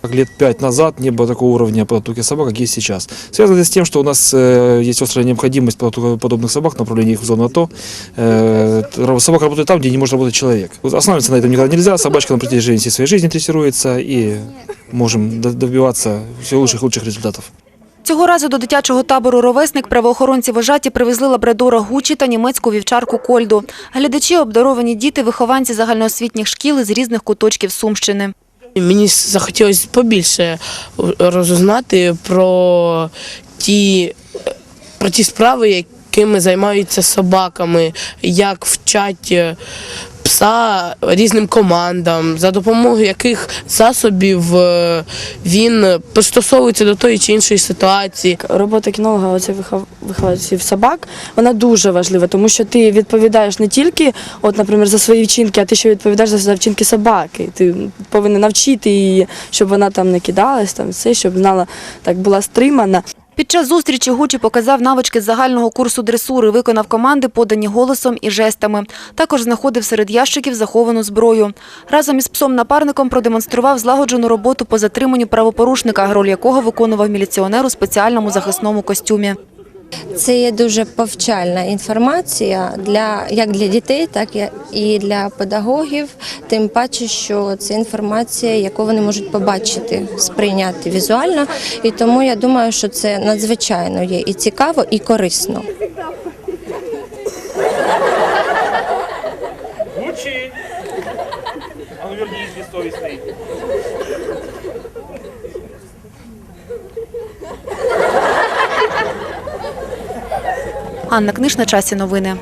Как лет пять назад не было такого уровня подготовки собак, как есть сейчас. Связано это с тем, что у нас э, есть острая необходимость подготовки подобных собак, направления их в зону АТО. Э, ра- собака работает там, где не может работать человек. Вот Останавливаться на этом никогда нельзя. Собачка на протяжении всей своей жизни дрессируется, и можем д- добиваться все лучших и лучших результатов. Цього разу до дитячого табору «Ровесник» правоохоронці вожаті привезли лабрадора Гучі та німецьку вівчарку Кольду. Глядачі – обдаровані діти, вихованці загальноосвітніх шкіл із різних куточків Сумщини. Мені захотілося побільше розузнати про ті, про ті справи, якими займаються собаками, як вчать е, пса різним командам, за допомогою яких засобів е, він пристосовується до тої чи іншої ситуації. Робота кінолога, оце вихов- вихователів собак, вона дуже важлива, тому що ти відповідаєш не тільки, от, наприклад, за свої вчинки, а ти ще відповідаєш за вчинки собаки. Ти повинен навчити її, щоб вона там не кидалась, там все, щоб знала, так була стримана. Під час зустрічі Гучі показав навички загального курсу дресури, виконав команди, подані голосом і жестами. Також знаходив серед ящиків заховану зброю. Разом із псом-напарником продемонстрував злагоджену роботу по затриманню правопорушника, роль якого виконував міліціонер у спеціальному захисному костюмі. Це є дуже повчальна інформація для як для дітей, так і для педагогів. Тим паче, що це інформація, яку вони можуть побачити, сприйняти візуально. І тому я думаю, що це надзвичайно є і цікаво, і корисно. А ну вернись, бессовестный. Анна Книж на часі новини.